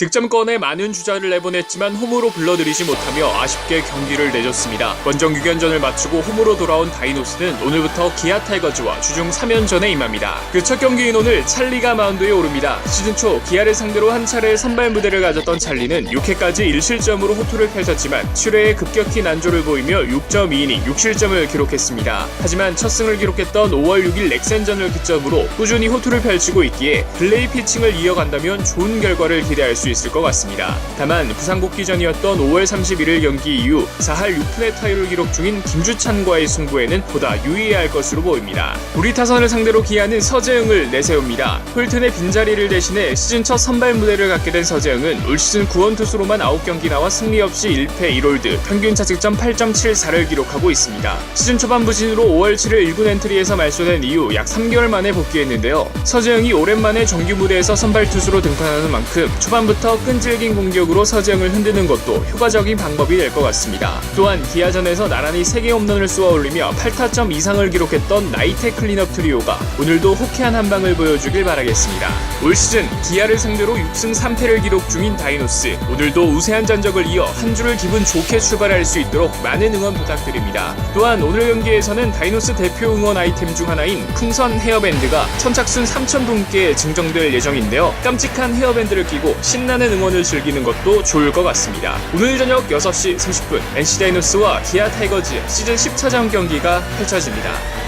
득점권에 많은 주자를 내보냈지만 홈으로 불러들이지 못하며 아쉽게 경기를 내줬습니다. 원정 6연전을 마치고 홈으로 돌아온 다이노스는 오늘부터 기아 타이거즈와 주중 3연전에 임합니다. 그 첫 경기인 오늘 찰리가 마운드에 오릅니다. 시즌 초 기아를 상대로 한 차례 선발 무대를 가졌던 찰리는 6회까지 1실점으로 호투를 펼쳤지만 7회에 급격히 난조를 보이며 6.2이닝 6실점을 기록했습니다. 하지만 첫 승을 기록했던 5월 6일 넥센전을 기점으로 꾸준히 호투를 펼치고 있기에 플레이 피칭을 이어간다면 좋은 결과를 기대할 수 있을 것 같습니다. 다만 부상 복귀 전이었던 5월 31일 경기 이후 4할 6푼의 타율을 기록 중인 김주찬과의 승부에는 보다 유의해야 할 것으로 보입니다. 우리 타선을 상대로 기아는 서재영을 내세웁니다. 홀튼의 빈자리를 대신해 시즌 첫 선발 무대를 갖게 된 서재영은 올 시즌 9원 투수로만 9경기 나와 승리 없이 1패 1홀드, 평균 차측점 8.74를 기록하고 있습니다. 시즌 초반 부진으로 5월 7일 1군 엔트리에서 말소된 이후 약 3개월 만에 복귀했는데요. 서재영이 오랜만에 정규 무대에서 선발 투수로 등판하는 만큼 초반부터 끈질긴 공격으로 서재영을 흔드는 것도 효과적인 방법이 될 것 같습니다. 또한 기아전에서 나란히 3개 홈런을 쏘아 올리며 8타점 이상을 기록했던 나이테 클린업 트리오가 오늘도 호쾌한 한방을 보여주길 바라겠습니다. 올 시즌 기아를 상대로 6승 3패를 기록 중인 다이노스 오늘도 우세한 전적을 이어 한 주를 기분 좋게 출발할 수 있도록 많은 응원 부탁드립니다. 또한 오늘 경기에서는 다이노스 대표 응원 아이템 중 하나인 풍선 헤어밴드가 선착순 3,000분께 증정될 예정인데요. 깜찍한 헤어밴드를 끼고 신나는 응원을 즐기는 것도 좋을 것 같습니다. 오늘 저녁 6시 30분 NC 다이노스와 기아 타이거즈 시즌 10차전 경기가 펼쳐집니다.